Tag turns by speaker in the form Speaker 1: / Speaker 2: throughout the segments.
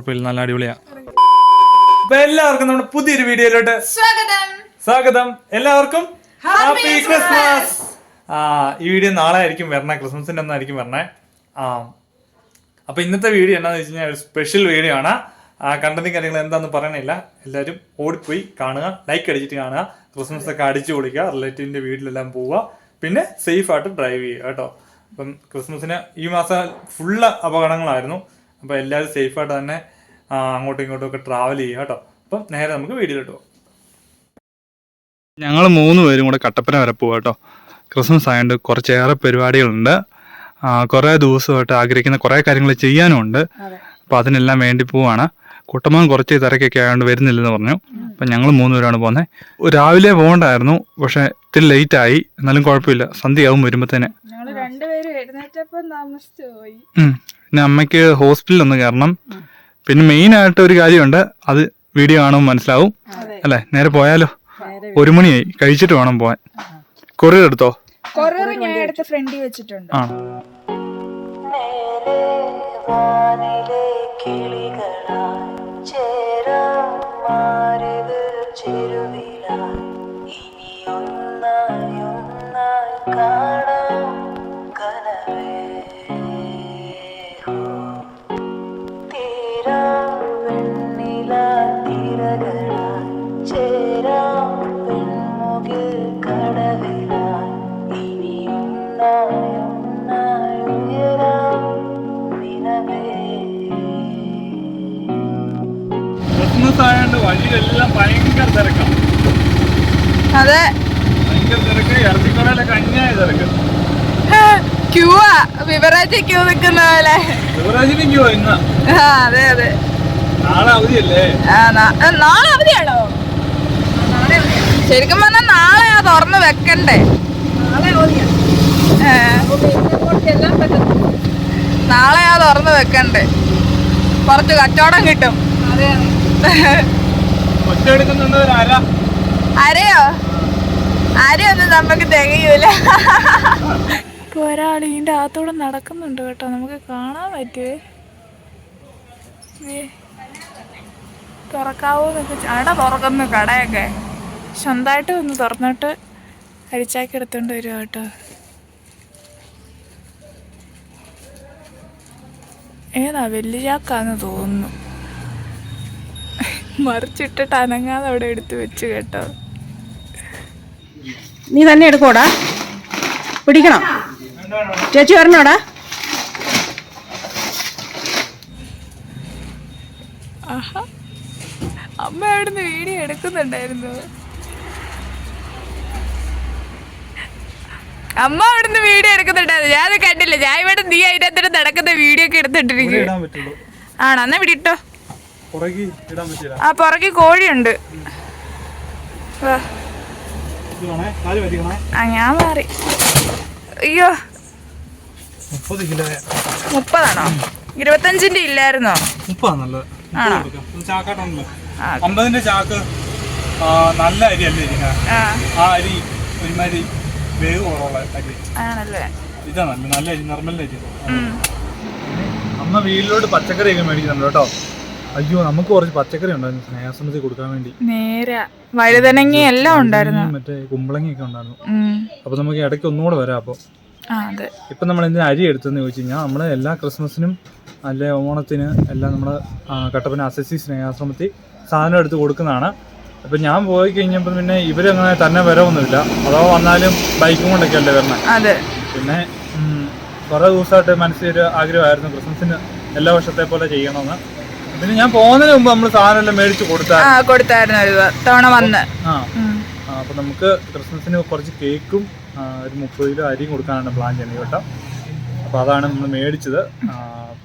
Speaker 1: കുഴപ്പമില്ല. നല്ല അടിപൊളിയാണ് അപ്പൊ എല്ലാവർക്കും നമ്മുടെ പുതിയൊരു വീഡിയോയിലോട്ട്
Speaker 2: സ്വാഗതം.
Speaker 1: സ്വാഗതം. എല്ലാവർക്കും ഹാപ്പി ക്രിസ്മസ് ആ ഈ വീഡിയോ നാളെ ആയിരിക്കും വരണേ. ക്രിസ്മസിന്റെ ഒന്നായിരിക്കും വരണേ. ആ അപ്പൊ ഇന്നത്തെ വീഡിയോ എന്താന്ന് വെച്ച് കഴിഞ്ഞാൽ ഒരു സ്പെഷ്യൽ വീഡിയോ ആണ്. ആ കണ്ടന്റും കാര്യങ്ങൾ എന്താന്ന് പറയണില്ല. എല്ലാവരും ഓടിപ്പോയി കാണുക ലൈക്ക് അടിച്ചിട്ട് കാണുക ക്രിസ്മസ് ഒക്കെ അടിച്ചു പൊളിക്കുക റിലേറ്റീവിന്റെ വീട്ടിലെല്ലാം പോവുക പിന്നെ സേഫ് ആയിട്ട് ഡ്രൈവ് ചെയ്യുക കേട്ടോ. അപ്പം ക്രിസ്മസിന് ഈ മാസം ഫുള്ള് അപകടങ്ങളായിരുന്നു. അപ്പം എല്ലാവരും സേഫ് ആയിട്ട് തന്നെ അങ്ങോട്ടും ഇങ്ങോട്ടും ഒക്കെ ട്രാവൽ ചെയ്യുക കേട്ടോ. അപ്പം നേരെ നമുക്ക് വീഡിയോയിലോട്ട് പോകാം. ഞങ്ങൾ മൂന്ന് പേരും കൂടെ കട്ടപ്പന വരെ പോകാം കേട്ടോ. ക്രിസ്മസ് ആയതുകൊണ്ട് കുറച്ചേറെ പരിപാടികളുണ്ട്. കുറേ ദിവസമായിട്ട് ആഗ്രഹിക്കുന്ന കുറേ കാര്യങ്ങൾ ചെയ്യാനുമുണ്ട്. അപ്പം അതിനെല്ലാം വേണ്ടി പോവാണ്. കുട്ടമ്മൻ കുറച്ച് തിരക്കൊക്കെ ആയതുകൊണ്ട് വരുന്നില്ലെന്ന് പറഞ്ഞു. അപ്പം ഞങ്ങൾ മൂന്ന് പേരാണ് പോകുന്നത് രാവിലെ പോകണ്ടായിരുന്നു പക്ഷേ ഇത്തിരി ലേറ്റ് ആയി. എന്നാലും കുഴപ്പമില്ല. സന്ധ്യയാവും
Speaker 2: വരുമ്പോൾ
Speaker 1: വരുമ്പോഴത്തേനെ പിന്നെ അമ്മയ്ക്ക് ഹോസ്പിറ്റലിൽ ഒന്ന് കയറണം. പിന്നെ മെയിൻ ആയിട്ട് ഒരു കാര്യമുണ്ട്. അത് വീഡിയോ കാണുമ്പോൾ മനസ്സിലാവും. അല്ലെ? നേരെ പോയാലോ? ഒരു മണിയായി. കഴിച്ചിട്ട് വേണം പോവാൻ. കൊറിയർ എടുത്തോ?
Speaker 2: കൊറിയർ ഞാൻ എടുത്ത് ഫ്രണ്ടി വെച്ചിട്ടുണ്ട്.
Speaker 1: ആ
Speaker 3: വാനിലെ കിളികളാൽ ചേരാം മാറിത് ചെരുവിലാൽ ഇനി ഒന്നായി ഒന്നായി
Speaker 1: ഭയങ്കര തിരക്കാണ്
Speaker 2: അതെ.
Speaker 1: ഭയങ്കര തിരക്ക്. ഇറച്ചിക്കടയിലൊക്കെ അന്യായ തിരക്ക്.
Speaker 2: ക്യൂവാ. വിവരാജ് ക്യൂ നിക്കുന്ന പോലെ.
Speaker 1: ഇന്ന്.
Speaker 2: ആ അതെ അതെ.
Speaker 1: നാളെ അവധിയല്ലേ?
Speaker 2: ആ, ആ, നാളെ അവധിയാണോ? ശരിക്കും പറഞ്ഞാൽ നാളെയാ തുറന്ന് വെക്കണ്ടേ? നാളെ ആ. തുറന്ന് വെക്കണ്ടേ? കുറച്ച് കച്ചവടം കിട്ടും.
Speaker 1: അതെ.
Speaker 2: അരയോ? അരയൊന്നും നമുക്ക് തികയൂല. ഇപ്പൊ ഒരാൾ അകത്തൂടെ നടക്കുന്നുണ്ട് കേട്ടോ. നമുക്ക് കാണാൻ പറ്റുവേ. തുറക്കാവോ എന്നൊക്കെ അട തുറക്കുന്നു കടയൊക്കെ. സ്വന്തമായിട്ട് ഒന്ന് തുറന്നിട്ട് അരിച്ചാക്കി എടുത്തോണ്ട് വരും കേട്ടോ. ഏതാ വലിയ ചാക്കാന്ന് തോന്നുന്നു. മറിച്ചിട്ടിട്ട് അനങ്ങാതെ അവിടെ എടുത്തു വെച്ച് കേട്ടോ.
Speaker 4: നീ തന്നെ എടുക്കോടാ. പിടിക്കണം. ചേച്ചി വരണോടാ.
Speaker 2: ആഹാ. അമ്മ അവിടുന്ന് വീഡിയോ എടുക്കുന്നുണ്ടായിരുന്നു. അമ്മ അവിടുന്ന് വീഡിയോ എടുക്കുന്നുണ്ടായിരുന്നു. ഞാനത് കണ്ടില്ല. ഞാൻ ഇവിടെ നീ അതിനകത്തിട്ട് നടക്കുന്ന വീഡിയോ ഒക്കെ എടുത്തിട്ടിരിക്കും ആണോ? എന്നാ ഇവിടെ ഇട്ടോ
Speaker 1: പുറകെ ഇടാൻ പറ്റില്ല
Speaker 2: ആ പുറകെ കോഴിയുണ്ട്. ആ ഞാൻ മാറി. അയ്യോ. മുപ്പതാണോ? ഇരുപത്തഞ്ചിന്റെ ഇല്ലായിരുന്നോ.
Speaker 1: അമ്പതിന്റെ ചാക്ക് നല്ല അരി അല്ലേ
Speaker 2: ആ.
Speaker 1: അരി ഒരുമാതിരി വേവ് കുറവുള്ള അരി. നല്ല അരി നിർമ്മല അരി. അമ്മ വീട്ടിലോട്ട് പച്ചക്കറിയൊക്കെ മേടിക്കുന്നുണ്ട് കേട്ടോ. അയ്യോ നമുക്ക് കുറച്ച് പച്ചക്കറി ഉണ്ടായിരുന്നു സ്നേഹസമിതി കൊടുക്കാൻ വേണ്ടി.
Speaker 2: നേരെ. വഴുതനങ്ങ എല്ലാം ഉണ്ടായിരുന്നു.
Speaker 1: മറ്റേ കുമ്പളങ്ങയൊക്കെ ഉണ്ടായിരുന്നു. അപ്പൊ നമുക്ക് ഇടയ്ക്ക് ഒന്നുകൂടെ വരാം അപ്പൊ.
Speaker 2: ഇപ്പൊ അതെ.
Speaker 1: നമ്മൾ എന്തിനാ അരി എടുത്തെന്ന് ചോദിച്ചു കഴിഞ്ഞാൽ നമ്മൾ എല്ലാ ക്രിസ്മസിനും അല്ലെ ഓണത്തിന് എല്ലാം നമ്മൾ കട്ടപ്പന അസസി സ്നേഹാശ്രമത്തിൽ സാധനം എടുത്ത് കൊടുക്കുന്നതാണ്. അപ്പൊ ഞാൻ പോയി കഴിഞ്ഞപ്പോൾ പിന്നെ ഇവരങ്ങനെ തന്നെ വരവൊന്നുമില്ല. അഥവാ വന്നാലും ബൈക്കും കൊണ്ടൊക്കെ അല്ലേ വരണേ?
Speaker 2: അതെ.
Speaker 1: പിന്നെ കുറെ ദിവസമായിട്ട് ദിവസമായിട്ട് മനസ്സിലൊരു ആഗ്രഹമായിരുന്നു ക്രിസ്മസിന് എല്ലാ വർഷത്തെ പോലെ ചെയ്യണമെന്ന്. പിന്നെ ഞാൻ പോകുന്നതിന് മുമ്പ് നമ്മൾ സാധനം എല്ലാം മേടിച്ച് കൊടുത്താൽ
Speaker 2: ആ കൊടുത്തായിരുന്നു ഒരു തവണ വന്ന്.
Speaker 1: ആ. അപ്പൊ നമുക്ക് ക്രിസ്മസിന് കുറച്ച് കേക്കും ഒരു മുപ്പത് കിലോ അരിയും കൊടുക്കാനാണ് പ്ലാൻ ചെയ്യുന്നത് കേട്ടോ. അപ്പൊ അതാണ് നമ്മൾ മേടിച്ചത്.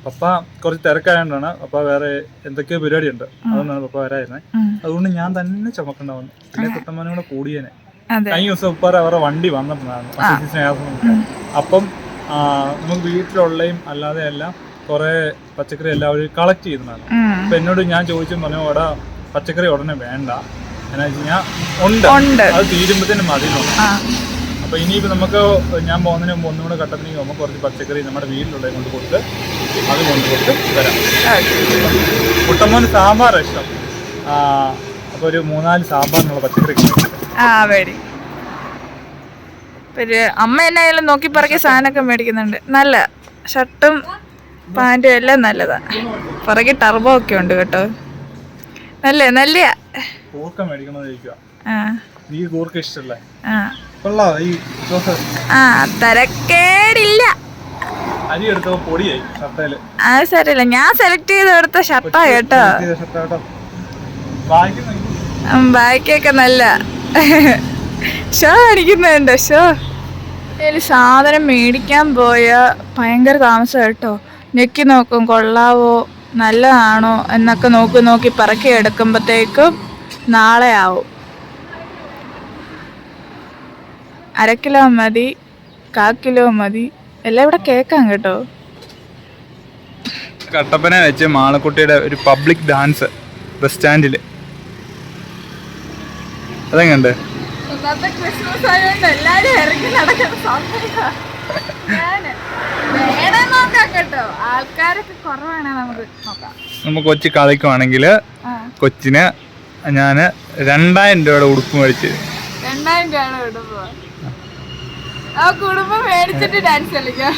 Speaker 1: പപ്പ കുറച്ച് തിരക്കായതുകൊണ്ടാണ് പപ്പ വേറെ എന്തൊക്കെയോ പരിപാടി ഉണ്ട് അതുകൊണ്ടാണ് പപ്പ വരായിരുന്നത്. അതുകൊണ്ട് ഞാൻ തന്നെ ചുമക്കണ്ടാവുന്നു. പിന്നെ കുട്ടമ്മനും കൂടെ കൂടിയേനെ. കഴിഞ്ഞ ദിവസം ഉപ്പാറ അവരുടെ വണ്ടി വന്നിട്ടുണ്ടായിരുന്നു. അപ്പം നമുക്ക് വീട്ടിലുള്ളയും അല്ലാതെ എല്ലാം കുറെ പച്ചക്കറി എല്ലാവരും കളക്ട്
Speaker 2: ചെയ്തതാണ്.
Speaker 1: അപ്പൊ എന്നോട് ഞാൻ ചോദിച്ചു പറഞ്ഞു അവിടെ പച്ചക്കറി ഉടനെ വേണ്ട. എന്നാ ഉണ്ട്. അത് തീരുമ്പോഴത്തേനും മതി അപ്പൊ അപ്പോൾ ഇനിയിപ്പോൾ നമുക്ക് ഞാൻ പോകുന്നതിന് മുമ്പ് ഒന്നും കൂടെ കട്ടത്തിന് നമുക്ക് കുറച്ച് പച്ചക്കറി നമ്മുടെ വീട്ടിലുള്ള കൊണ്ട് കൊടുത്ത് അത് കൊണ്ട് കൊടുത്ത് വരാം. കുട്ടമ്മോന് സാമ്പാർ ഇഷ്ടം. അപ്പൊ ഒരു മൂന്നാൽ സാമ്പാറിനുള്ള പച്ചക്കറി
Speaker 2: ആ അമ്മ എന്നായാലും നോക്കി പറക്കി സാധനമൊക്കെ മേടിക്കുന്നുണ്ട്. നല്ല ഷർട്ടും പാന്റും എല്ലാം നല്ലതാ. പുറകെ ടർബോ ഒക്കെ ഉണ്ട് കേട്ടോ. നല്ല നല്ല? ആ. ആ. ആ തരക്കേടില്ല. അത് സാരമില്ല ഞാൻ സെലക്ട് ചെയ്ത് എടുത്ത ഷർട്ടാ കേട്ടോ. ബാക്കിയൊക്കെ നല്ല. ഷോ അടിക്കുന്നുണ്ട് ഷോ? സാധനം മേടിക്കാൻ പോയ ഭയങ്കര താമസം കേട്ടോ. ഞെക്കി നോക്കും കൊള്ളാവോ നല്ലതാണോ എന്നൊക്കെ നോക്കി നോക്കി പറക്കി എടുക്കുമ്പോഴത്തേക്കും നാളെ ആവും. അര കിലോ മതി കാ കിലോ മതി എല്ലാം ഇവിടെ കേൾക്കാം കേട്ടോ.
Speaker 1: കട്ടപ്പന വെച്ച് മാളക്കുട്ടിയുടെ ഒരു പബ്ലിക് ഡാൻസ് ബസ് സ്റ്റാൻഡിൽ അതെങ്ങണ്ട്
Speaker 2: ക്രിസ്മസ് ആയതുകൊണ്ട് എല്ലാരും ഇറങ്ങി നടക്കുന്ന സമയമാ. ഞാൻ നോക്കാം കേട്ടോ ആൾക്കാരൊക്കെ കുറവാണ് നമുക്ക് നോക്കാം.
Speaker 1: നമുക്ക് കൊച്ചി കളിക്കുവാണെങ്കിൽ കൊച്ചിന് ഞാൻ രണ്ടായിരം രൂപയുടെ ഉടുപ്പ് മേടിച്ച്
Speaker 2: രണ്ടായിരം ഉടുപ്പ്. ആ കുടുംബം മേടിച്ചിട്ട് ഡാൻസ് കളിക്കാം.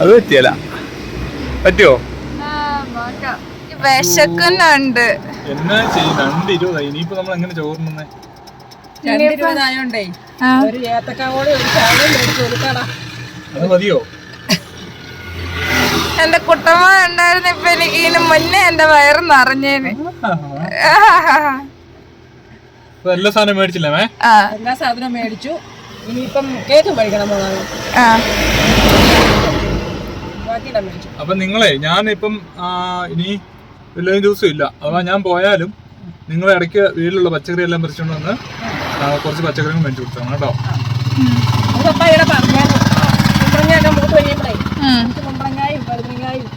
Speaker 1: അത് പറ്റിയല്ല. പറ്റുമോ
Speaker 2: വിശക്കുന്നുണ്ട്.
Speaker 1: എന്നാ ചെയ്യും? രണ്ടിരുപതായി ഇനിയിപ്പോ നമ്മൾ എങ്ങനെ
Speaker 2: ആ
Speaker 4: ഒരു ഏത്തക്കാവോടെ ഒരു ചായയും മേടിച്ച് കൊടുക്കടാ.
Speaker 1: അത് മതിയോ?
Speaker 2: എന്റെ കുട്ടമ്മ ഉണ്ടായിരുന്നു ഇപ്പൊ എനിക്ക് ഇതിന് മുന്നേ എന്റെ വയറ് നിറഞ്ഞേന്.
Speaker 1: എല്ലാ സാധനം മേടിച്ചില്ലേ
Speaker 4: എല്ലാ സാധനവും മേടിച്ചു. ഇനിയിപ്പം കേക്ക് മേടിക്കണം
Speaker 1: അപ്പൊ നിങ്ങളെ ഞാനിപ്പം ഇനി വലിയ ദിവസം ഇല്ല അഥവാ ഞാൻ പോയാലും നിങ്ങൾ ഇടയ്ക്ക് വീട്ടിലുള്ള പച്ചക്കറി എല്ലാം പറിച്ചുകൊണ്ട് വന്ന് കുറച്ച് പച്ചക്കറികൾ മേടിച്ചു കൊടുത്താണ് കേട്ടോ.
Speaker 4: കുമ്പളങ്ങായും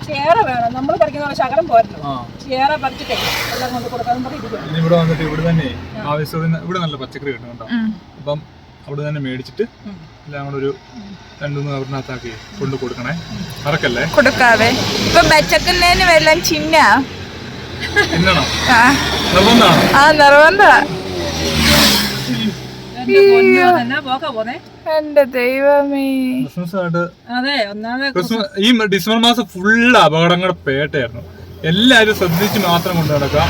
Speaker 4: ചേറ വേണം. നമ്മൾ പഠിക്കുന്ന പോലെ ശകലം പോരല്ലോ.
Speaker 1: ആ.
Speaker 4: ചേറ പറിച്ചിട്ടേ എല്ലാം കൊണ്ട് കൊടുക്കാനും പറഞ്ഞിരിക്കുക
Speaker 1: ഇവിടെ വന്നിട്ട് ഇവിടെ തന്നെ ആവശ്യത്തിന് ഇവിടെ നല്ല പച്ചക്കറി കിട്ടും കേട്ടോ. അപ്പം അവിടെ തന്നെ മേടിച്ചിട്ട് എല്ലാം കൂടെ ഒരു രണ്ടുമൂന്ന് കവറിനകത്താക്കി കൊണ്ട് കൊടുക്കണേ. മറക്കല്ലേ?
Speaker 2: കൊടുക്കാവേ. ഇപ്പൊ പച്ചക്കുന്നതിന് വെള്ളം ചിന്ന
Speaker 1: തിന്നണം
Speaker 2: ആ.
Speaker 1: നിർബന്ധമാണോ
Speaker 2: ആ നിർബന്ധ
Speaker 4: എന്നാ പോക്കാ പോന്നെ
Speaker 2: എന്റെ ദൈവമേ.
Speaker 1: ക്രിസ്മസ് ആയിട്ട്
Speaker 4: അതെ ഒന്നാമത്
Speaker 1: ക്രിസ്മസ് ഈ ഡിസംബർ മാസം ഫുള്ള് അപകടങ്ങളുടെ പേട്ടയായിരുന്നു. എല്ലാരും ശ്രദ്ധിച്ച് മാത്രം കൊണ്ടു നടക്കുക.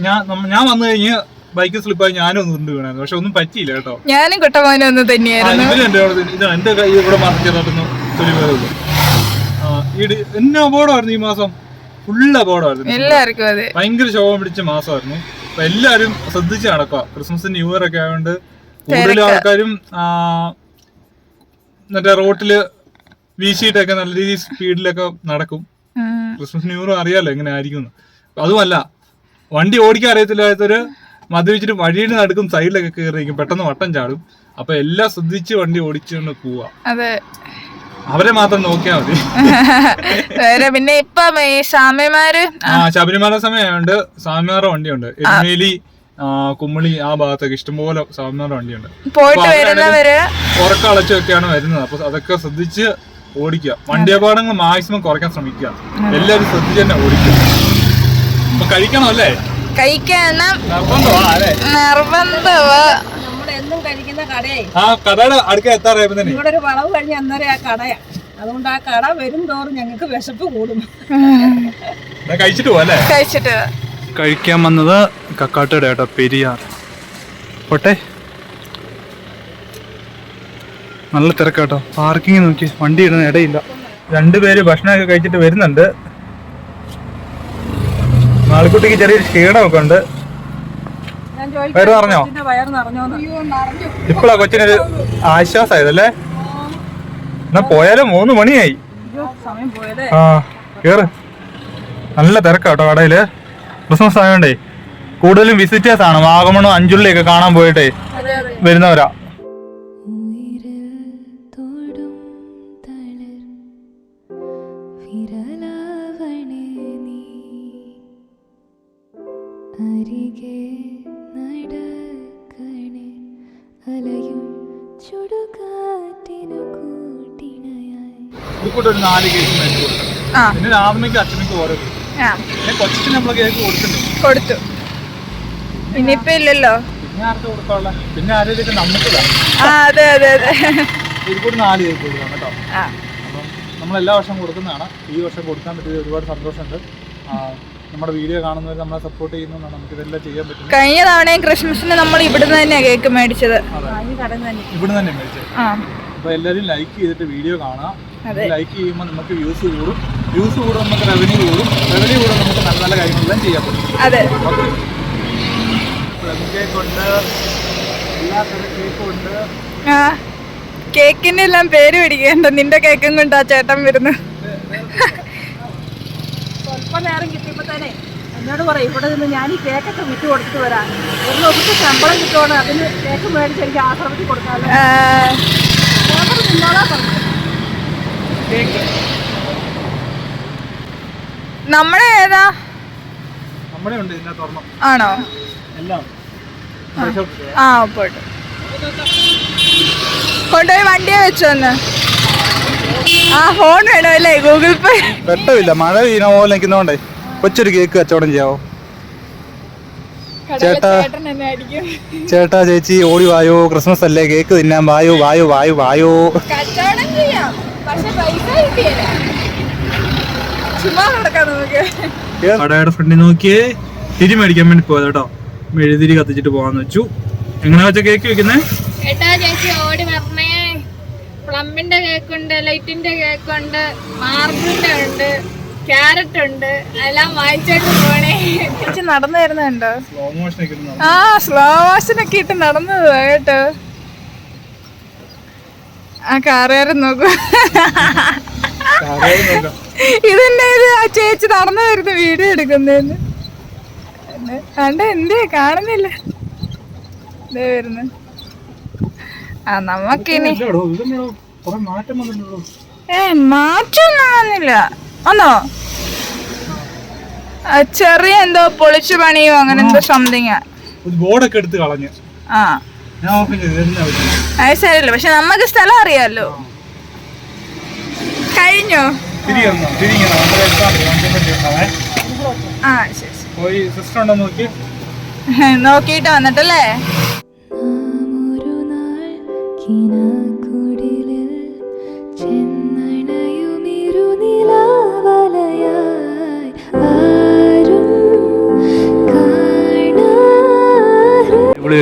Speaker 1: ഞാൻ ഞാൻ വന്നു കഴിഞ്ഞ് ബൈക്ക് സ്ലിപ്പായി ഞാനും ഒന്ന് ഉരുണ്ട് വീണായിരുന്നു. പക്ഷെ ഒന്നും പറ്റിയില്ല കേട്ടോ.
Speaker 2: ഞാനും കുട്ടമോനും ഒന്ന് തന്നെയായിരുന്നു.
Speaker 1: എന്റെ ഇത് എന്റെ കൈ ഇവിടെ ആ ഈ ഡി- എന്നെ അപകടമായിരുന്നു ഈ മാസം. ഫുള്ള് അപകടമായിരുന്നു.
Speaker 2: എല്ലാവർക്കും അതെ.
Speaker 1: ഭയങ്കര ശോഭം പിടിച്ച മാസമായിരുന്നു. എല്ലാരും ശ്രദ്ധിച്ച് നടക്കുക. ക്രിസ്മസ് ന്യൂ ഇയർ ഒക്കെ ആയതുകൊണ്ട് കൂടുതൽ ആൾക്കാരും മറ്റേ റോട്ടിൽ വീശിയിട്ടൊക്കെ നല്ല രീതിയിൽ സ്പീഡിലൊക്കെ നടക്കും. ക്രിസ്മസ് ന്യൂ ഇയർ അറിയാലോ എങ്ങനെ ആയിരിക്കും അതുമല്ല വണ്ടി ഓടിക്കാൻ അറിയത്തില്ലാത്തൊരു മദ്യപിച്ചിട്ട് വഴിയിൽ നടക്കും സൈഡിലൊക്കെ കയറിയിരിക്കും പെട്ടെന്ന് വട്ടം ചാടും. അപ്പൊ എല്ലാം ശ്രദ്ധിച്ച് വണ്ടി ഓടിച്ചുകൊണ്ട് പോവാ. അവരെ മാത്രം നോക്കിയാൽ മതി.
Speaker 2: വേറെ പിന്നെ ഇപ്പം ഈ സ്വാമിമാര്
Speaker 1: ആ. ശബരിമല സമയമുണ്ട്. സ്വാമിമാരുടെ വണ്ടിയുണ്ട്. എരുമേലി കുമ്മളി ആ ഭാഗത്തൊക്കെ ഇഷ്ടംപോലെ സ്വാമിമാരുടെ വണ്ടിയുണ്ട്.
Speaker 2: പോയിട്ട് വരുന്നവര്
Speaker 1: ഉറക്കം അളച്ചൊക്കെയാണ് വരുന്നത്. അപ്പൊ അതൊക്കെ ശ്രദ്ധിച്ച് ഓടിക്കുക. വണ്ടി അപകടങ്ങൾ മാക്സിമം കുറയ്ക്കാൻ ശ്രമിക്കുക. എല്ലാവരും ശ്രദ്ധിച്ച് തന്നെ ഓടിക്കുക. അപ്പൊ കഴിക്കണം അല്ലേ?
Speaker 2: കഴിക്കണം. നിർബന്ധവാ
Speaker 4: നമ്മൾ എന്നും കഴിക്കുന്ന കടയെ.
Speaker 1: ആ കടയുടെ അടുക്ക എത്താറായപ്പോ തന്നെ
Speaker 4: ഇവിടെ ഒരു വളവ് കഴിഞ്ഞ അന്നേരം ആ കടയാ. അതുകൊണ്ട് ആ കട വരും തോറും ഞങ്ങൾക്ക് വിശപ്പ് കൂടും.
Speaker 1: ഞാൻ കഴിച്ചിട്ട് പോലെ
Speaker 2: കഴിച്ചിട്ട്
Speaker 1: കഴിക്കാൻ വന്നത് കക്കാട്ടയുടെ കേട്ടോ പെരിയാർ. പോട്ടെ. നല്ല തിരക്കാട്ടോ. പാർക്കിംഗ് നോക്കി വണ്ടി ഇടുന്ന ഇടയില്ല. രണ്ടുപേര് ഭക്ഷണമൊക്കെ കഴിച്ചിട്ട് വരുന്നുണ്ട്. നാളിക്കുട്ടിക്ക് ചെറിയൊരു ക്ഷീണമൊക്കെ ഉണ്ട്. വയറ് പറഞ്ഞോ ഇപ്പളാ കൊച്ചിനൊരു ആശ്വാസമായതല്ലേ എന്നാ പോയാലും മൂന്ന് മണിയായി.
Speaker 4: അയ്യോ, സമയം പോയതേ.
Speaker 1: ആ കേറ്. നല്ല തിരക്കാട്ടോ കടയിൽ. ക്രിസ്മസ് ആയതുകൊണ്ടേ കൂടുതലും വിസിറ്റേഴ്സ് ആണ്. വാഗമണും അഞ്ചുള്ളിയൊക്കെ കാണാൻ പോയിട്ടേ വരുന്നവരാ. ഒരു നാല് കേക്ക് മേടിച്ചു കൊടുക്കണം പിന്നെ രാമയ്ക്കും അച്ഛനക്ക് ഓരോ പിന്നെ കൊച്ചിന് നമ്മൾ കേക്ക് കൊടുക്കുന്നുണ്ട്
Speaker 2: കൊടുത്തു. ഇനിയിപ്പോ ഇല്ലല്ലോ.
Speaker 1: പിന്നെ ആർക്ക് കൊടുക്കാനുള്ള? പിന്നെ ആരെയൊക്കെ നമുക്ക്
Speaker 2: അതെ അതെ അതെ.
Speaker 1: ഇത് നാല് കേക്ക് കൊടുക്കാം കേട്ടോ. അപ്പം നമ്മൾ എല്ലാ വർഷവും കൊടുക്കുന്നതാണ്. ഈ വർഷം കൊടുക്കാൻ പറ്റിയത് ഒരുപാട് സന്തോഷമുണ്ട്. നമ്മുടെ വീഡിയോ കാണുന്നവർ നമ്മളെ സപ്പോർട്ട് ചെയ്യുന്നതാണ് നമുക്ക് ഇതെല്ലാം ചെയ്യാൻ പറ്റും
Speaker 2: കഴിഞ്ഞ തവണയും ക്രിസ്മസിന് നമ്മൾ ഇവിടുന്ന് തന്നെയാണ് കേക്ക് മേടിച്ചത്.
Speaker 4: ഇവിടുന്ന് തന്നെ
Speaker 1: മേടിച്ചത്. അപ്പൊ എല്ലാവരും ലൈക്ക് ചെയ്തിട്ട് വീഡിയോ കാണാം. ലൈക്ക് ചെയ്യുമ്പോൾ നമുക്ക് വ്യൂസ് കൂടും. വ്യൂസ് കൂടും നമുക്ക് റവന്യൂ കൂടും. റവന്യൂ കൂടും നമുക്ക് നല്ല നല്ല കാര്യങ്ങളെല്ലാം ചെയ്യാൻ പറ്റും.
Speaker 2: അതെ.
Speaker 1: കേക്ക് ഉണ്ട്. എല്ലാ തരം ഉണ്ട്.
Speaker 2: ആ കേക്കിന്റെ എല്ലാം പേര് പിടിക്കണ്ട നിന്റെ കേക്കും കൊണ്ട് ആ ചേട്ടൻ വരുന്നു.
Speaker 4: സ്വല്പം നേരം കിട്ടിയപ്പോ തന്നെ എന്നോട് പറയും ഇവിടെ നിന്ന് ഞാൻ ഈ കേക്കൊക്കെ വിറ്റ് കൊടുത്തിട്ട് വരാം. ഒരു ദിവസത്തെ ശമ്പളം കിട്ടുവാണ്. അതിന് കേക്ക് മേടിച്ച് എനിക്ക് ആശ്രമത്തിൽ കൊടുക്കാമല്ലോ. നിന്നോളാ പറഞ്ഞു
Speaker 2: നമ്മുടെ ഏതാ?
Speaker 1: നമ്മുടെ ഉണ്ട് ഇതിനകത്ത് ഒരെണ്ണം.
Speaker 2: ആണോ?
Speaker 1: എല്ലാം.
Speaker 2: ആ. പോട്ടെ കൊണ്ടുപോയി വണ്ടിയെ വെച്ചോന്ന് ആ ഫോൺ വേണോ അല്ലേ? ഗൂഗിൾ പേ
Speaker 1: വെട്ടമില്ല മഴ വീണ പോലെ നിൽക്കുന്നോണ്ടേ കൊച്ചൊരു കേക്ക് കച്ചവടം ചെയ്യാവോ? ചേട്ടാ.
Speaker 2: ചേട്ടൻ എന്നെ അടിക്കും.
Speaker 1: ചേട്ടാ ചേച്ചി ഓടി വായോ. ക്രിസ്മസ് അല്ലേ? കേക്ക് തിന്നാൻ വായോ വായോ വായോ വായോ.
Speaker 2: കച്ചവടം ചെയ്യാം. പക്ഷെ പൈസ കിട്ടിയല്ല. ചുമ്മാ നടക്കാം നമുക്ക്.
Speaker 1: കടയുടെ ഫ്രണ്ടിൽ നോക്കിയേ തിരി മേടിക്കാൻ വേണ്ടി പോയത് കേട്ടോ. മെഴുതിരി കത്തിച്ചിട്ട് പോകാന്ന് വെച്ചു. എങ്ങനെയാ വെച്ച കേക്ക് വെക്കുന്നേ?
Speaker 2: ഏട്ടാ ചേച്ചി ഓടി വരണേ. പ്ലമ്മിന്റെ കേക്കുണ്ട് ലൈറ്റിന്റെ കേക്കുണ്ട് മാർബിളിന്റെ ഉണ്ട് ക്യാരറ്റ് ഉണ്ട്. എല്ലാം വായിച്ചോട്ട് പോണേ. ചേച്ചി നടന്നു വരുന്നുണ്ടോ
Speaker 1: സ്ലോ മോഷൻ
Speaker 2: ആ സ്ലോ മോഷനൊക്കെ ഇട്ട് നടന്നത് കേട്ടോ. ആ കാറുകാരൻ നോക്കൂ. ഇതെന്നെ ഇത് ആ ചേച്ചി നടന്നു വരുന്ന വീഡിയോ എടുക്കുന്നേന്ന് കണ്ട? എന്തേ കാണുന്നില്ല. ദേ വരുന്നു. ആ നമുക്കിനി ഏ മാറ്റൊന്നും വന്നില്ല വന്നോ? ആ, ചെറിയ എന്തോ പൊളിച്ചു പണിയോ അങ്ങനെ എന്തോ സംതിങ്
Speaker 1: ബോർഡൊക്കെ എടുത്ത് കളഞ്ഞു.
Speaker 2: ആ. അത് പക്ഷെ നമുക്ക് സ്ഥലം അറിയാലോ. കഴിഞ്ഞോ? ആ ശരി ശരി.
Speaker 1: പോയി സിസ്റ്റർ ഉണ്ടോ നോക്കി?
Speaker 2: നോക്കിയിട്ട് വന്നിട്ടല്ലേ?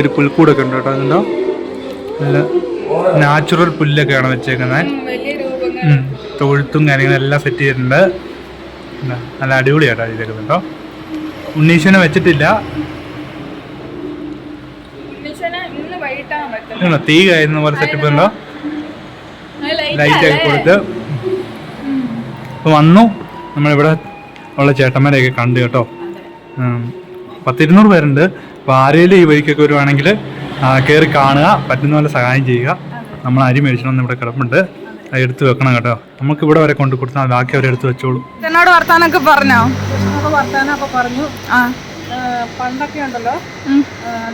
Speaker 5: ഒരു
Speaker 1: പുൽക്കൂടൊക്കെ ഉണ്ട് കേട്ടോ അതുണ്ടോ നല്ല നാച്ചുറൽ പുല്ലൊക്കെയാണ് വെച്ചേക്കുന്നത്. തൊഴുത്തും കാര്യങ്ങളും എല്ലാം സെറ്റ് ചെയ്തിട്ടുണ്ട്. നല്ല അടിപൊളിയായിട്ടാണ് ചെയ്തേക്കുന്നത് കേട്ടോ. ഉണ്ണീശനെ വെച്ചിട്ടില്ല. തീ കായുന്ന പോലെ സെറ്റപ്പ് ഉണ്ടോ? ലൈറ്റ് ഒക്കെ കൊടുത്ത്. അപ്പൊ വന്നു. നമ്മളിവിടെ ഉള്ള ചേട്ടന്മാരെയൊക്കെ കണ്ടു കേട്ടോ. ഉം. പത്തിരുന്നൂറ് പേരുണ്ട്. അപ്പോൾ ആരെങ്കിലും ഈ വഴിക്കൊക്കെ വരുവാണെങ്കിൽ കയറി കാണുക പറ്റുന്ന പോലെ സഹായം ചെയ്യുക. നമ്മൾ അരി മേടിച്ചണമെന്ന് ഇവിടെ കിടപ്പുണ്ട്. എടുത്തു എടുത്ത് വെക്കണം കേട്ടോ. നമുക്ക് ഇവിടെ വരെ കൊണ്ട് കൊടുത്താൽ ബാക്കി അവരെ എടുത്ത് വെച്ചോളൂ.
Speaker 2: എന്നോട് വർത്താനൊക്കെ പറഞ്ഞോ?
Speaker 4: വർത്താനൊക്കെ പറഞ്ഞു.
Speaker 2: ആ.
Speaker 4: പണ്ടൊക്കെ ഉണ്ടല്ലോ.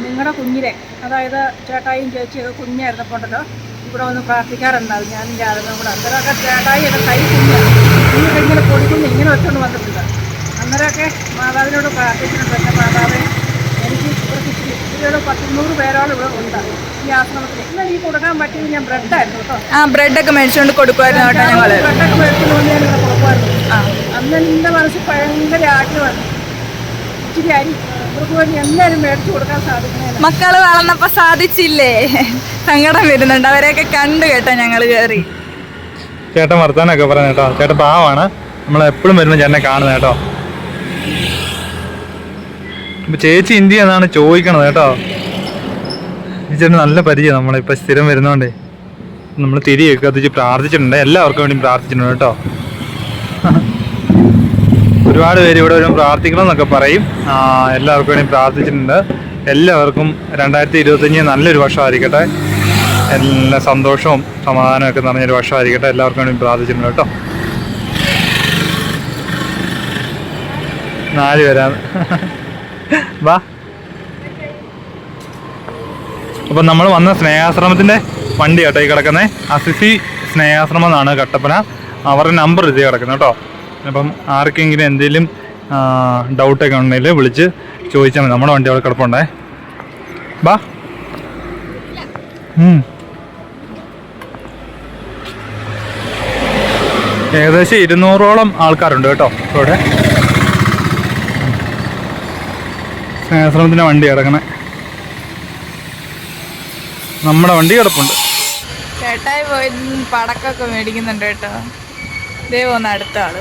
Speaker 4: നിങ്ങളുടെ കുഞ്ഞിനെ അതായത് ചേട്ടായും ചേച്ചിയൊക്കെ കുഞ്ഞായിരുന്നപ്പോൾ ഉണ്ടല്ലോ. ഇവിടെ വന്ന് പ്രാർത്ഥിക്കാറുണ്ടാവും. ഞാനും ജാതകം കൂടെ. അന്നേരമൊക്കെ ചേട്ടായി എന്റെ കൈ കുഞ്ഞാണ് ഇങ്ങനെ പൊടിക്കുഞ്ഞ് ഇങ്ങനെ വെച്ചുകൊണ്ട് വന്നിട്ടുണ്ട്. അന്നേരമൊക്കെ മാതാവിനോട് പ്രാർത്ഥിച്ചിട്ടുണ്ട് എന്റെ മാതാവേ. എനിക്ക് ഇവർക്ക് ഇച്ചിരി ഇവരുടെ പത്തിരുന്നൂറ് പേരോളം ഇവിടെ ഉണ്ട് ഈ ആശ്രമത്തിൽ. ഇന്ന് എനിക്ക് കൊടുക്കാൻ പറ്റിയത് ഞാൻ ബ്രെഡായിരുന്നു കേട്ടോ.
Speaker 2: ആ ബ്രെഡൊക്കെ മേടിച്ചുകൊണ്ട് കൊടുക്കുമായിരുന്നു കേട്ടോ ഞങ്ങൾ
Speaker 4: ബ്രെഡൊക്കെ മേടിച്ചുകൊണ്ട് ഞാൻ ഇവിടെ കൊടുക്കുമായിരുന്നു അന്ന് എന്റെ മനസ്സിൽ ഭയങ്കര ആഗ്രഹമായിരുന്നു. ഇച്ചിരി അരി
Speaker 2: മക്കൾ വളർന്നപ്പോ സാധിച്ചില്ലേ? സങ്കടം വരുന്നുണ്ട്. അവരെയൊക്കെ കണ്ടു കേട്ടോ ഞങ്ങൾ കേറി.
Speaker 1: ചേട്ടൻ വർത്താനൊക്കെ പറഞ്ഞു കേട്ടോ. ചേട്ടൻ പാവാണ്. നമ്മളെപ്പോഴും വരുമ്പോൾ ചേട്ടനെ കാണുന്നത് കേട്ടോ. അപ്പൊ ചേച്ചി ഇന്ത്യ എന്നാണ് ചോദിക്കണത് കേട്ടോ. ചേച്ചി നല്ല പരിചയം നമ്മളിപ്പോൾ സ്ഥിരം വരുന്നോണ്ടേ. നമ്മൾ തിരിയൊക്കെ കത്തിച്ച് പ്രാർത്ഥിച്ചിട്ടുണ്ട്. എല്ലാവർക്കും വേണ്ടി പ്രാർത്ഥിച്ചിട്ടുണ്ട് കേട്ടോ. ഒരുപാട് പേര് ഇവിടെ വരും പ്രാർത്ഥിക്കണം എന്നൊക്കെ പറയും. എല്ലാവർക്കും വേണ്ടി പ്രാർത്ഥിച്ചിട്ടുണ്ട്. എല്ലാവർക്കും രണ്ടായിരത്തി ഇരുപത്തഞ്ച് നല്ലൊരു വർഷമായിരിക്കട്ടെ. എല്ലാ സന്തോഷവും സമാധാനവും ഒക്കെ നിറഞ്ഞൊരു വർഷമായിരിക്കട്ടെ. എല്ലാവർക്കും വേണ്ടി പ്രാർത്ഥിച്ചിട്ടുണ്ട് കേട്ടോ. നാല് പേരാണ്. വാ. അപ്പം നമ്മൾ വന്ന സ്നേഹാശ്രമത്തിന്റെ വണ്ടി കേട്ടോ ഈ കിടക്കുന്നത് അസിസി സ്നേഹാശ്രമം എന്നാണ് കട്ടപ്പന. അവരുടെ നമ്പർ ഇത് കിടക്കുന്നത് കേട്ടോ. അപ്പം ആർക്കെങ്കിലും എന്തെങ്കിലും ഡൗട്ടൊക്കെ ഉണ്ടെങ്കിൽ വിളിച്ച് ചോദിച്ചാൽ മതി. നമ്മുടെ വണ്ടി അവിടെ കിടപ്പുണ്ടേ. ബാ. ഏകദേശം ഇരുന്നൂറോളം ആൾക്കാരുണ്ട് കേട്ടോ ഇവിടെ. സ്നേഹശ്രമത്തിന്റെ വണ്ടി കിടക്കണേ. നമ്മുടെ വണ്ടി കിടപ്പുണ്ട്.
Speaker 2: ചേട്ടായി പോയി പടക്കൊക്കെ മേടിക്കുന്നുണ്ട് കേട്ടോ. ദേ ഒന്ന് അടുത്ത ആൾ.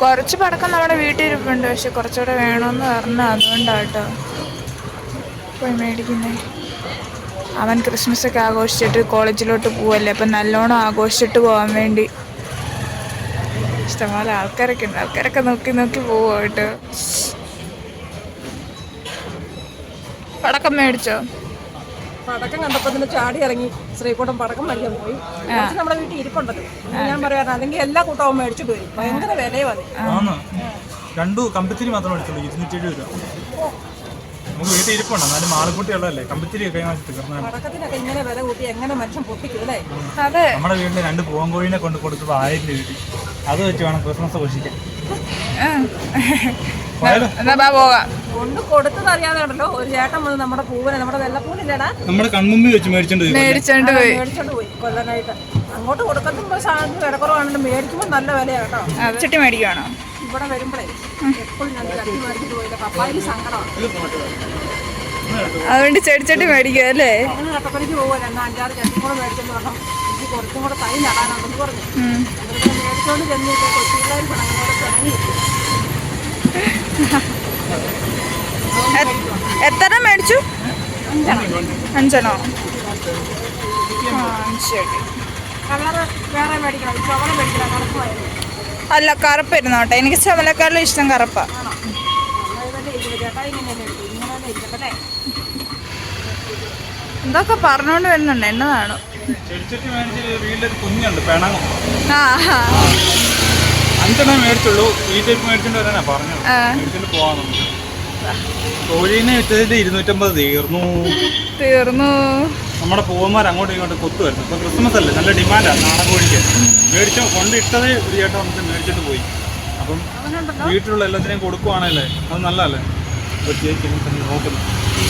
Speaker 2: കുറച്ച് പടക്കം നമ്മുടെ വീട്ടിൽ ഇരിപ്പുണ്ട് പക്ഷെ കുറച്ചുകൂടെ വേണമെന്ന് പറഞ്ഞ അതുകൊണ്ടാട്ടോ പോയി മേടിക്കുന്നേ. അവൻ ക്രിസ്മസ് ഒക്കെ ആഘോഷിച്ചിട്ട് കോളേജിലോട്ട് പോവല്ലേ. അപ്പം നല്ലോണം ആഘോഷിച്ചിട്ട് പോകാൻ വേണ്ടി ഇഷ്ടംപോലെ ആൾക്കാരൊക്കെ ഉണ്ട്. ആൾക്കാരൊക്കെ നോക്കി നോക്കി പോവുക കേട്ടോ. പടക്കം മേടിച്ചോ?
Speaker 4: പടക്കം കണ്ടപ്പോൾ തന്നെ ചാടി ഇറങ്ങി. ശ്രീകൂട്ടം പടക്കം മേടിക്കാൻ പോയി. നമ്മുടെ വീട്ടിൽ ഇരിപ്പുണ്ടത് ഞാൻ പറയാറ് അല്ലെങ്കിൽ എല്ലാ കൂട്ടവും മേടിച്ചിട്ട് വരും. ഭയങ്കര വിലയും അത്.
Speaker 1: ആന്ന്. രണ്ടു കമ്പിത്തിരി മാത്രം എടുത്തുള്ളൂ ഇരുന്നൂറ്റി എഴുപത് രൂപ. നമുക്ക് വീട്ടിൽ ഇരിപ്പുണ്ട്. എന്നാലും മാളക്കുട്ടി ഉള്ളതല്ലേ. കമ്പിത്തിരി ഒക്കെ തീർന്നാൽ
Speaker 4: പടക്കത്തിനൊക്കെ ഇങ്ങനെ വില കൂട്ടി എങ്ങനെ മനുഷ്യൻ പൊട്ടിക്കും അല്ലേ?
Speaker 2: അതെ.
Speaker 1: നമ്മുടെ വീട്ടിൽ രണ്ട് പൂവൻ കോഴിനെ കൊണ്ട് കൊടുത്തത് ആയിരം രൂപ. അത് വെച്ച് വേണം ക്രിസ്മസ് ആഘോഷിക്കാൻ. പോയാലോ?
Speaker 2: എന്നാ ബാ പോകാം.
Speaker 4: കൊണ്ട് കൊടുത്തത് അറിയാതെയുണ്ടല്ലോ ഒരു ചേട്ടൻ വന്ന് നമ്മുടെ പൂവിനെ നമ്മുടെ വെള്ളപ്പൂവില്ലേടാ
Speaker 1: നമ്മുടെ കൺമുമ്പിൽ വെച്ച് മേടിച്ചോണ്ട്.
Speaker 2: മേടിച്ചോണ്ട് പോയി.
Speaker 4: മേടിച്ചോണ്ട് പോയി കൊല്ലാനായിട്ട്. അങ്ങോട്ട് കൊടുക്കുമ്പോൾ സാധനം മേടിക്കുമ്പോൾ നല്ല വിലയാണ് കേട്ടോ.
Speaker 2: ചുറ്റി മേടിക്കുവാണോ?
Speaker 4: ഇവിടെ വരുമ്പോഴേ എപ്പോഴും ഞാൻ ചട്ടി മേടിച്ചിട്ട് പോയില്ല. പപ്പായ്ക്ക് സങ്കടമാണ്
Speaker 2: അതുകൊണ്ട് ചെടിച്ചട്ടി മേടിക്കുക അല്ലേ?
Speaker 4: അങ്ങനെ കട്ടപ്പനയ്ക്ക് പോകുമല്ലോ എന്നാൽ അഞ്ചാറ് ചട്ടി കൂടെ മേടിച്ചെന്ന് പറഞ്ഞു. കുറച്ചും കൂടെ തൈ നടാനാണെന്ന് പറഞ്ഞു. ഞാൻ മേടിച്ചോണ്ട് ചെന്നിട്ട് കൊച്ചുപിള്ളേർ പിണങ്ങോടെ
Speaker 2: തുടങ്ങി എത്ര മേടിച്ചു? അഞ്ചെണ്ണോ. അല്ല ശരി.
Speaker 4: കളറ് വേറെ മേടിക്കണം. ചുവല മേടിക്കണം കറുപ്പായിരുന്നു
Speaker 2: അല്ല കറുപ്പായിരുന്നോട്ടെ എനിക്ക് ചുമലക്കാരിലും ഇഷ്ടം കറുപ്പാ. ഇതൊക്കെ പറഞ്ഞോണ്ട് വരുന്നുണ്ട്. എന്നതാണ്
Speaker 1: ചെടിച്ചട്ടി മേടിച്ച് വീട്ടിലൊരു കുഞ്ഞുണ്ട് പിണങ്ങും.
Speaker 2: ആ. ആ.
Speaker 1: അഞ്ചെണ്ണം മേടിച്ചുള്ളൂ ഈ ടൈപ്പ് മേടിച്ചിട്ട് വരാനാ പറഞ്ഞു. പോവാം കോഴീനെ വിറ്റതിന്റെ ഇരുന്നൂറ്റമ്പത് തീർന്നു.
Speaker 2: തീർന്നു.
Speaker 1: നമ്മുടെ പൂവന്മാർ അങ്ങോട്ടും ഇങ്ങോട്ടും കൊത്തു വരുന്നു. ഇപ്പൊ ക്രിസ്മസ് അല്ലേ നല്ല ഡിമാൻഡാണ് നാടൻ കോഴിക്ക്. മേടിച്ചോ കൊണ്ടിട്ടതേ ഒരു ചേട്ടൻ വന്നിട്ട് മേടിച്ചിട്ട് പോയി. അപ്പം വീട്ടിലുള്ള എല്ലാത്തിനെയും കൊടുക്കുവാണല്ലേ? അത് നല്ലതല്ലേ? നോക്കുന്നു.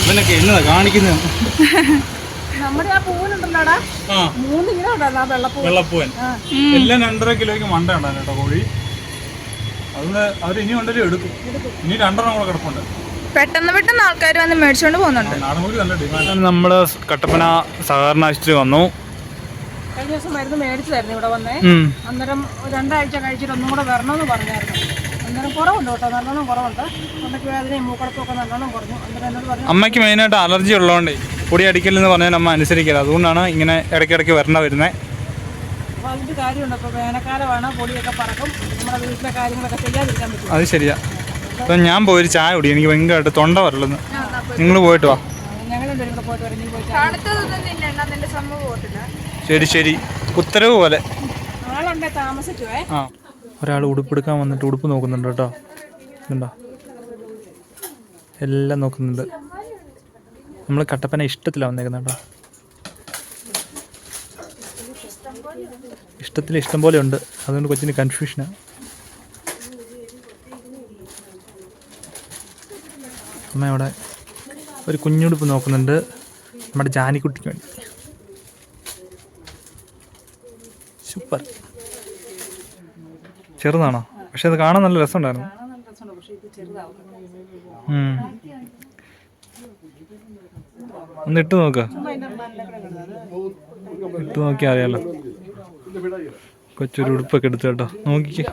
Speaker 1: ഇവനൊക്കെ എന്നതാ കാണിക്കുന്നത്?
Speaker 4: നമ്മുടെ ആ പൂവിനുണ്ടല്ലോടാ? മൂന്ന് കിലോ ഉണ്ടല്ലോ ആ വെള്ളപ്പൂ
Speaker 1: വെള്ളപ്പൂവൻ. എല്ലാം രണ്ടര കിലോയ്ക്ക് മണ്ട ഉണ്ടായിരുന്നു കേട്ടോ കോഴി? അതുകൊണ്ട് അവർ ഇനി ഉണ്ടെങ്കിലും എടുക്കും. ഇനി രണ്ടെണ്ണം കൂടെ കിടപ്പുണ്ട്.
Speaker 2: പെട്ടെന്ന് പെട്ടെന്ന് ആൾക്കാർ വന്ന് മേടിച്ചുകൊണ്ട് പോകുന്നുണ്ട്.
Speaker 1: നമ്മൾ നല്ല ഡിമാൻഡ് നമ്മൾ കട്ടപ്പന സഹകരണ ആശുപത്രി വന്നു.
Speaker 4: കഴിഞ്ഞ ദിവസം മരുന്ന് മേടിച്ചതായിരുന്നു ഇവിടെ വന്നേ. അന്നേരം രണ്ടാഴ്ച കഴിച്ചിട്ട് ഒന്നും കൂടെ വരണമെന്ന് പറഞ്ഞായിരുന്നു. അന്നേരം കുറവുണ്ട് കേട്ടോ നല്ലോണം കുറവുണ്ട്. തൊണ്ടയ്ക്ക് വേദനയും മൂക്കടപ്പൊക്കെ നല്ലോണം കുറഞ്ഞു. അന്നേരം എന്നോട് പറഞ്ഞു
Speaker 1: അമ്മയ്ക്ക് മെയിനായിട്ട് അലർജി ഉള്ളതുകൊണ്ട്. പൊടി അടിക്കലെന്ന് പറഞ്ഞാൽ നമ്മൾ അനുസരിക്കില്ല അതുകൊണ്ടാണ് ഇങ്ങനെ ഇടയ്ക്കിടയ്ക്ക് വരണ വരുന്നത്
Speaker 4: അപ്പോൾ അതിന്റെ കാര്യമുണ്ട്. അപ്പോൾ വേനൽക്കാലമാണ് പൊടിയൊക്കെ പറക്കും. നമ്മുടെ വീട്ടിലെ കാര്യങ്ങളൊക്കെ ചെയ്യാതിരിക്കാൻ പറ്റും.
Speaker 1: അത് ശരിയാ. അപ്പം ഞാൻ പോയൊരു ചായ കുടി. എനിക്ക് ഭയങ്കരമായിട്ട് തൊണ്ട വരലെന്ന് നിങ്ങൾ പോയിട്ട് വാ. ശരി ശരി. ഉത്തരവ് പോലെ. ആ. ഒരാൾ ഉടുപ്പെടുക്കാൻ വന്നിട്ട് ഉടുപ്പ് നോക്കുന്നുണ്ട് കേട്ടോ. ഇതുണ്ടോ? എല്ലാം നോക്കുന്നുണ്ട്. നമ്മൾ കട്ടപ്പന ഇഷ്ടത്തിലാണ് വന്നേക്കുന്നത് കേട്ടോ. ഇഷ്ടത്തിൽ ഇഷ്ടം പോലെ ഉണ്ട്. അതുകൊണ്ട് കൊച്ചിന് കൺഫ്യൂഷനാണ് അമ്മ അവിടെ ഒരു കുഞ്ഞുടുപ്പ് നോക്കുന്നുണ്ട്. നമ്മുടെ ജാനിക്കുട്ടിക്ക് വേണ്ടി. സൂപ്പർ. ചെറുതാണോ? പക്ഷെ അത് കാണാൻ നല്ല രസമുണ്ടായിരുന്നു. ഒന്ന് ഇട്ട് നോക്ക. ഇട്ട് നോക്കിയാൽ അറിയാലോ. കൊച്ചൊരു ഉടുപ്പൊക്കെ എടുത്തു കേട്ടോ. നോക്കിക്കേ.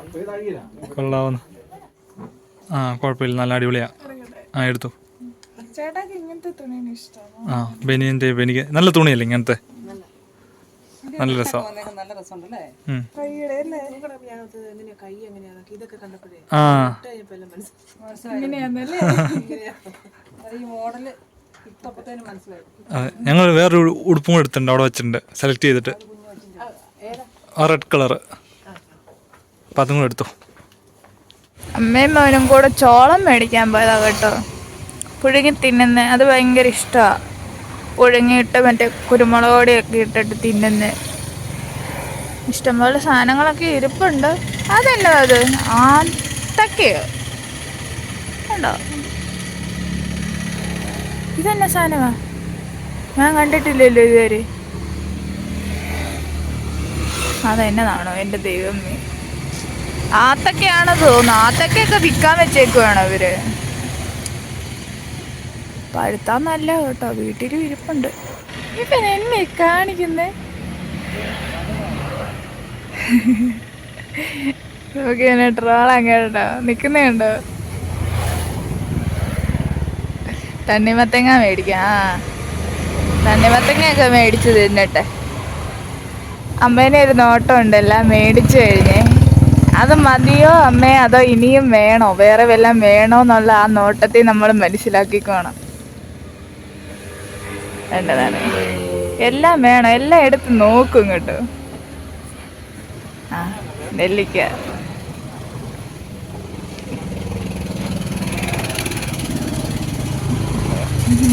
Speaker 1: കൊള്ളാവുന്ന. ആ കുഴപ്പമില്ല. നല്ല അടിപൊളിയാ. ആ എടുത്തു. ആ ബനിയന്റെ ബനിക്ക് നല്ല തുണിയല്ലേ ഇങ്ങനത്തെ? നല്ല രസമാണ് ആ. ഞങ്ങൾ വേറൊരു ഉടുപ്പും കൂടെ എടുത്തിട്ടുണ്ട് അവിടെ വെച്ചിട്ടുണ്ട്. സെലക്ട് ചെയ്തിട്ട്. ആ റെഡ് കളർ അപ്പം അതും കൂടെ എടുത്തു.
Speaker 2: അമ്മയും മോനും കൂടെ ചോളം മേടിക്കാൻ പോയതാ കേട്ടോ. പുഴുങ്ങി തിന്നുന്നത് അത് ഭയങ്കര ഇഷ്ടമാണ് പുഴുങ്ങിയിട്ട് മറ്റേ കുരുമുളക് പൊടിയൊക്കെ ഇട്ടിട്ട് തിന്നുന്നത് ഇഷ്ടംപോലെ സാധനങ്ങളൊക്കെ ഇരിപ്പുണ്ട്. അതെന്താ അത്? ആത്തക്കയോ ഉണ്ടോ ഇതെന്നാ സാധനമാ. ഞാൻ കണ്ടിട്ടില്ലല്ലോ ഇതുവരെ. അതെന്നതാണോ എന്റെ ദൈവമേ? ആത്തക്കയാണെന്ന് തോന്നുന്നു. ആത്തക്കയൊക്കെ വിൽക്കാൻ വെച്ചേക്കുവാണ് അവർ പഴുത്താൻ നല്ല കേട്ടോ. വീട്ടിലും ഇരിപ്പുണ്ട്. ഇപ്പൊ എന്നെ കാണിക്കുന്നേ? ഓക്കെ എന്നെ ട്രോളാൻ കേട്ടോ. ഉണ്ടോ തണ്ണിമത്തങ്ങ മേടിക്കാം. ആ. തണ്ണിമത്തങ്ങയൊക്കെ മേടിച്ച് തിന്നട്ടെ. അമ്മേനെ ഒരു നോട്ടം ഉണ്ടല്ല മേടിച്ചു കഴിഞ്ഞേ. അത് മതിയോ അമ്മേ? അതോ ഇനിയും വേണോ? വേറെ വല്ലതും വേണോ എന്നുള്ള ആ നോട്ടത്തെ നമ്മൾ മനസ്സിലാക്കിക്കോണം. വേണ്ടതാണ് എല്ലാം വേണം. എല്ലാം എടുത്ത് നോക്കും കേട്ടോ ആ നെല്ലിക്ക.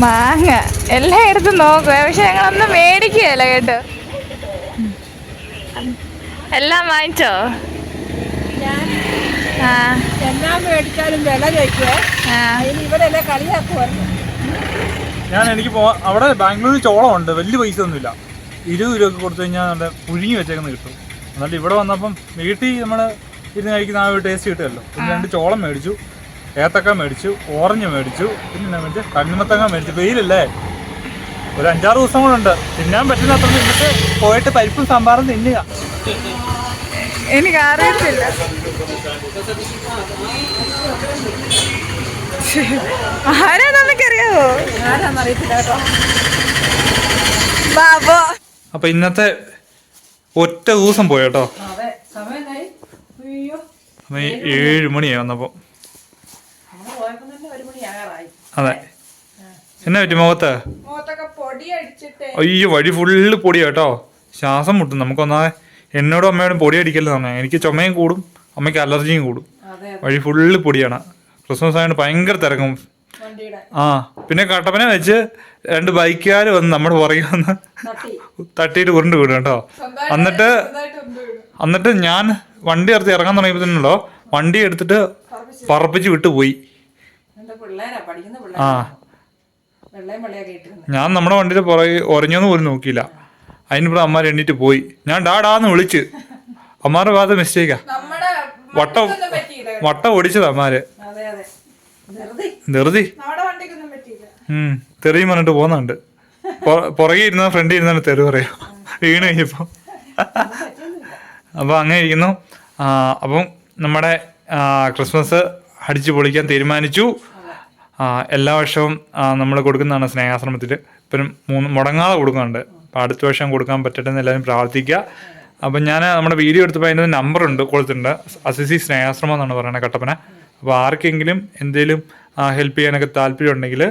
Speaker 2: മാങ്ങ എല്ലായിടത്തും നോക്കുക നോക്കും. പക്ഷെ ഞങ്ങളൊന്നും മേടിക്കുകയല്ല കേട്ടോ. എല്ലാം വാങ്ങിച്ചോ?
Speaker 4: മേടിച്ചാലും വില ഇവിടെ കളിയാക്കുമായിരുന്നു
Speaker 1: ഞാൻ എനിക്ക് പോവാ അവിടെ ബാംഗ്ലൂരിൽ ചോളം ഉണ്ട് വലിയ പൈസ ഒന്നുമില്ല ഇരുപത് രൂപ കൊടുത്തു കഴിഞ്ഞാൽ നല്ല പുഴുങ്ങി വെച്ചേക്കുന്ന കിട്ടും. എന്നിട്ട് ഇവിടെ വന്നപ്പം വീട്ടിൽ നമ്മൾ ഇരുന്ന് കഴിക്കുന്ന ആ ഒരു ടേസ്റ്റ് കിട്ടുമല്ലോ. പിന്നെ രണ്ട് ചോളം മേടിച്ചു. ഏത്തക്ക മേടിച്ചു ഓറഞ്ച് മേടിച്ചു പിന്നെ മേടിച്ചു കണ്ണിമത്തങ്ങ മേടിച്ചു. വെയിലല്ലേ? ഒരു അഞ്ചാറ് ദിവസം കൂടെ ഉണ്ട്. തിന്നാൻ പറ്റുന്ന അത്ര നിന്നിട്ട് പോയിട്ട് പരിപ്പും സാമ്പാറും തിന്നുക.
Speaker 2: എനിക്ക് അറിയത്തില്ല ആരാ നമുക്കറിയാവോ
Speaker 4: ആരാന്നറിയത്തില്ല കേട്ടോ.
Speaker 2: ബാബോ.
Speaker 1: അപ്പൊ ഇന്നത്തെ ഒറ്റ ദിവസം പോയി കേട്ടോ. ഏഴ് മണിയായി വന്നപ്പോ
Speaker 4: നമ്മൾ പോയപ്പോൾ തന്നെ ഒരു മണിയാകാറായി
Speaker 1: അതെ. എന്നാ പറ്റി മുഖത്ത്?
Speaker 4: പൊടി
Speaker 1: അയ്യോ വഴി ഫുള്ള് പൊടിയാ കേട്ടോ. ശ്വാസം മുട്ടും. നമുക്കൊന്നാതെ എന്നോടും അമ്മയോടും പൊടി അടിക്കല്ലേ തന്നെ എനിക്ക് ചുമയും കൂടും അമ്മയ്ക്ക് അലർജിയും കൂടും. വഴി ഫുള്ള് പൊടിയാണ്. ക്രിസ്മസ് ആയതുകൊണ്ട് ഭയങ്കര തിരക്കും. ആ പിന്നെ കട്ടപ്പന വെച്ച് രണ്ട് ബൈക്കുകാർ വന്ന് നമ്മുടെ പുറകെ വന്ന്
Speaker 4: തട്ടി.
Speaker 1: തട്ടിയിട്ട് ഉരുണ്ട് വീടും കേട്ടോ. എന്നിട്ട് എന്നിട്ട് ഞാൻ വണ്ടി ഇറത്തി ഇറങ്ങാൻ തുടങ്ങിയപ്പോഴത്തേനുണ്ടോ വണ്ടി എടുത്തിട്ട് പറപ്പിച്ച് വിട്ടു പോയി
Speaker 4: എന്റെ പിള്ളേരാ പഠിക്കുന്ന പിള്ളേർ
Speaker 1: ആ. ഞാൻ നമ്മുടെ വണ്ടിയുടെ പുറകെ ഉറഞ്ഞോന്ന് പോലും നോക്കിയില്ല. അതിനിവിടെ അമ്മാർ എണ്ണീറ്റ് പോയി. ഞാൻ ഡാഡാന്ന് വിളിച്ച്. അമ്മാരുടെ ഭാഗത്ത് മിസ്റ്റേക്കാ വട്ട വട്ട ഓടിച്ചത് അമ്മാര്.
Speaker 4: ധൃതി.
Speaker 1: തെറിയും പറഞ്ഞിട്ട് പോകുന്നുണ്ട്. പൊ- പുറകെ ഇരുന്ന ഫ്രണ്ട് ഇരുന്നാണ് തെറി പറയാ വീണ് കഴിഞ്ഞപ്പോ. അപ്പോൾ അങ്ങനെ ഇരിക്കുന്നു. അപ്പം നമ്മുടെ ക്രിസ്മസ് അടിച്ചു പൊളിക്കാൻ തീരുമാനിച്ചു. എല്ലാ വർഷവും നമ്മൾ കൊടുക്കുന്നതാണ് സ്നേഹാശ്രമത്തിൽ ഇപ്പം മൂന്ന് മുടങ്ങാതെ കൊടുക്കുന്നുണ്ട്. അപ്പം അടുത്ത വർഷം കൊടുക്കാൻ പറ്റട്ടെ എന്ന് എല്ലാവരും പ്രാർത്ഥിക്കുക. അപ്പം ഞാൻ നമ്മുടെ വീഡിയോ എടുത്തപ്പോൾ അതിന്റെ നമ്പറുണ്ട് കൊടുത്തിട്ടുണ്ട് അസിസി സ്നേഹാശ്രമം എന്നാണ് പറയുന്നത് കട്ടപ്പന. അപ്പോൾ ആർക്കെങ്കിലും എന്തെങ്കിലും ഹെൽപ്പ് ചെയ്യാനൊക്കെ താല്പര്യം ഉണ്ടെങ്കിൽ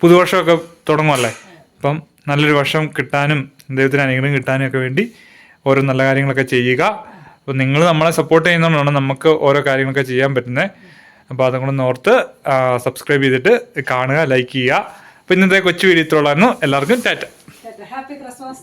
Speaker 1: പുതുവർഷമൊക്കെ തുടങ്ങുമല്ലേ അപ്പം നല്ലൊരു വർഷം കിട്ടാനും ദൈവത്തിന് അനുഗ്രഹം കിട്ടാനും ഒക്കെ വേണ്ടി ഓരോ നല്ല കാര്യങ്ങളൊക്കെ ചെയ്യുക. അപ്പോൾ നിങ്ങൾ നമ്മളെ സപ്പോർട്ട് ചെയ്യുന്നതുകൊണ്ടാണ് നമുക്ക് ഓരോ കാര്യങ്ങളൊക്കെ ചെയ്യാൻ പറ്റുന്നത്. അപ്പോൾ അതും കൂടെ ഓർത്ത് സബ്സ്ക്രൈബ് ചെയ്തിട്ട് കാണുക ലൈക്ക് ചെയ്യുക. അപ്പോൾ ഇന്നത്തെ കൊച്ചു വീഡിയോ ഇത്രയുള്ളായിരുന്നു എല്ലാവർക്കും ടാറ്റ.
Speaker 4: Happy Christmas.